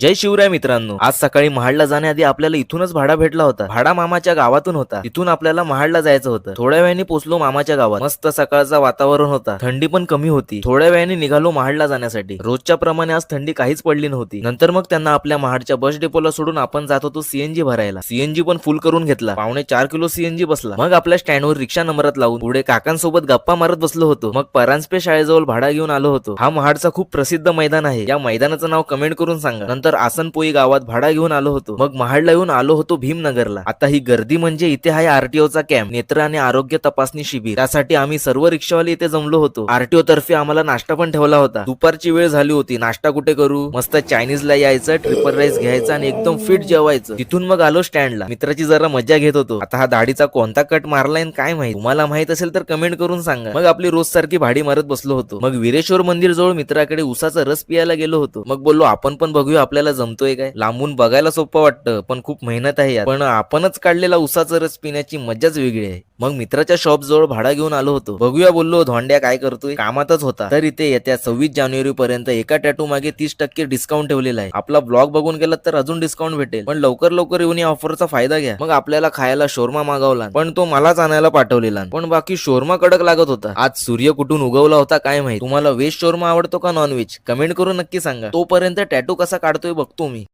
जय शिवराय मित्रांनो. आज सकाळी महाडला जाण्याआधी आपल्याला इथूनच भाडा भेटला होता. भाडा मामाच्या गावातून होता. तिथून आपल्याला महाडला जायचं होतं. थोड्या वेळाने पोचलो मामाच्या गावात. मस्त सकाळचा वातावरण होता. थंडी पण कमी होती. थोड्या वेळाने निघालो महाडला जाण्यासाठी. रोजच्या प्रमाणे आज थंडी काहीच पडली नव्हती. नंतर मग त्यांना आपल्या महाडच्या बस डेपोला सोडून आपण जात होतो सीएनजी भरायला. सीएनजी पण फुल करून घेतला. पावणे चार किलो सीएनजी बसला. मग आपल्या स्टँडवर रिक्षा नंबरात लावून पुढे काकांसोबत गप्पा मारत बसलो होतो. मग परांजपे शाळेजवळ भाडा घेऊन आलो होतो. हा महाडचा खूप प्रसिद्ध मैदान आहे. या मैदानाचं नाव कमेंट करून सांगा. नंतर आसनपोई गावात भाडा घेऊन आलो होतो. मग महाडला येऊन आलो होतो भीमनगरला. आता ही गर्दी म्हणजे इथे आहे आरटीओचा कॅम्प नेत्र आणि आरोग्य तपासणी शिबिर. त्यासाठी आम्ही सर्व रिक्षावाले इथे जमलो होतो. आरटीओ तर्फे आम्हाला नाश्ता पण ठेवला होता. दुपारची वेळ झाली होती. नाश्ता कुठे करू? मस्त चायनीजला यायचं ट्रिपल राईस घ्यायचं आणि एकदम फिट जेवायचं. तिथून मग आलो स्टँडला. मित्राची जरा मजा घेत होतो. आता हा दाढीचा कोणता कट मारलाय आणि काय माहिती? तुम्हाला माहीत असेल तर कमेंट करून सांगा. मग आपली रोज सारखी भाडी मारत बसलो होतो. मग वीरेश्वर मंदिर जवळ मित्राकडे उसाचा रस पियाला गेलो होतो. मग बोललो आपण पण बघूया आपल्याला जमतोय काय? लांबून बघायला सोपं वाटतं पण खूप मेहनत आहे पण आपणच काढलेला उसाचा रस पिण्याची मजाच वेगळी आहे. मग मित्राच्या शॉप जवळ भाडा घेऊन आलो होतो. बघूया बोललो धोंड्या काय करतोय? कामातच होता. तर इथे येत्या सव्वीस जानेवारी पर्यंत एका टॅटू मागे तीस टक्के डिस्काउंट ठेवलेला आहे. आपला ब्लॉग बघून गेला तर अजून डिस्काउंट भेटेल. पण लवकर लवकर येऊन या ऑफरचा फायदा घ्या. मग आपल्याला खायला शोरमा मागवला पण तो मलाच आणायला पाठवलेला पण बाकी शोरमा कडक लागत होता. आज सूर्य कुठून उगवला होता काय माहिती? तुम्हाला व्हेज शोरमा आवडतो का नॉन व्हेज कमेंट करून नक्की सांगा. तोपर्यंत टॅटू कसा काढतो करतोय बघतो मी.